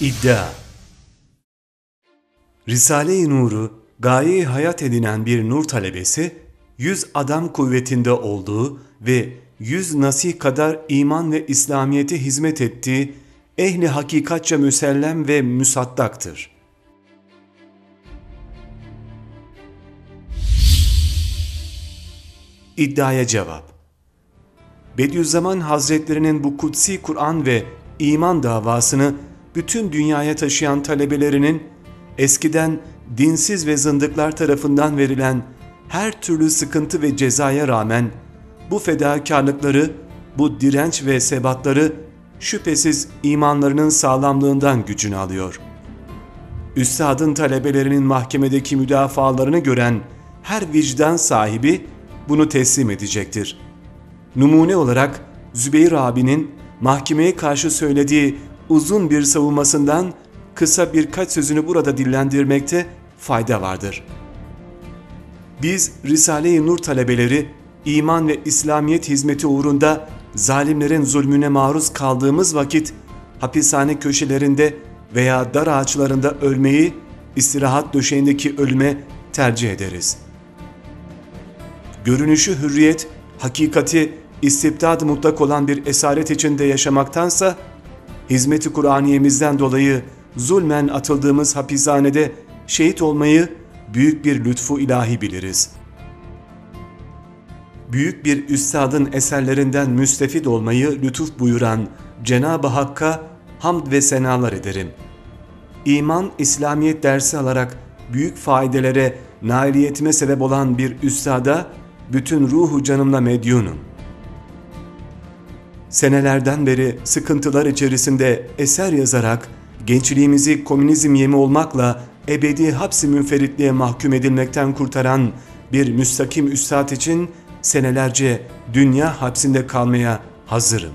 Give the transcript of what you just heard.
İddia Risale-i Nur'u gaye hayat edinen bir nur talebesi, yüz adam kuvvetinde olduğu ve yüz nasih kadar iman ve İslamiyet'e hizmet ettiği ehli hakikatça müsellem ve müsaddaktır. İddiaya cevap Bediüzzaman Hazretlerinin bu kutsi Kur'an ve iman davasını bütün dünyaya taşıyan talebelerinin eskiden dinsiz ve zındıklar tarafından verilen her türlü sıkıntı ve cezaya rağmen bu fedakarlıkları, bu direnç ve sebatları şüphesiz imanlarının sağlamlığından gücünü alıyor. Üstadın talebelerinin mahkemedeki müdafalarını gören her vicdan sahibi bunu teslim edecektir. Numune olarak Zübeyir abinin mahkemeye karşı söylediği uzun bir savunmasından kısa birkaç sözünü burada dillendirmekte fayda vardır. Biz Risale-i Nur talebeleri iman ve İslamiyet hizmeti uğrunda zalimlerin zulmüne maruz kaldığımız vakit hapishane köşelerinde veya dar ağaçlarında ölmeyi istirahat döşeğindeki ölüme tercih ederiz. Görünüşü hürriyet, hakikati istibdad mutlak olan bir esaret içinde yaşamaktansa, hizmeti Kur'aniyemizden dolayı zulmen atıldığımız hapishanede şehit olmayı büyük bir lütfu ilahi biliriz. Büyük bir üstadın eserlerinden müstefid olmayı lütuf buyuran Cenab-ı Hakk'a hamd ve senalar ederim. İman, İslamiyet dersi alarak büyük faydelere nailiyetime sebep olan bir üstada bütün ruhu canımla medyunum. Senelerden beri sıkıntılar içerisinde eser yazarak gençliğimizi komünizm yemi olmakla ebedi hapsi münferitliğe mahkum edilmekten kurtaran bir müstakim üstad için senelerce dünya hapsinde kalmaya hazırım.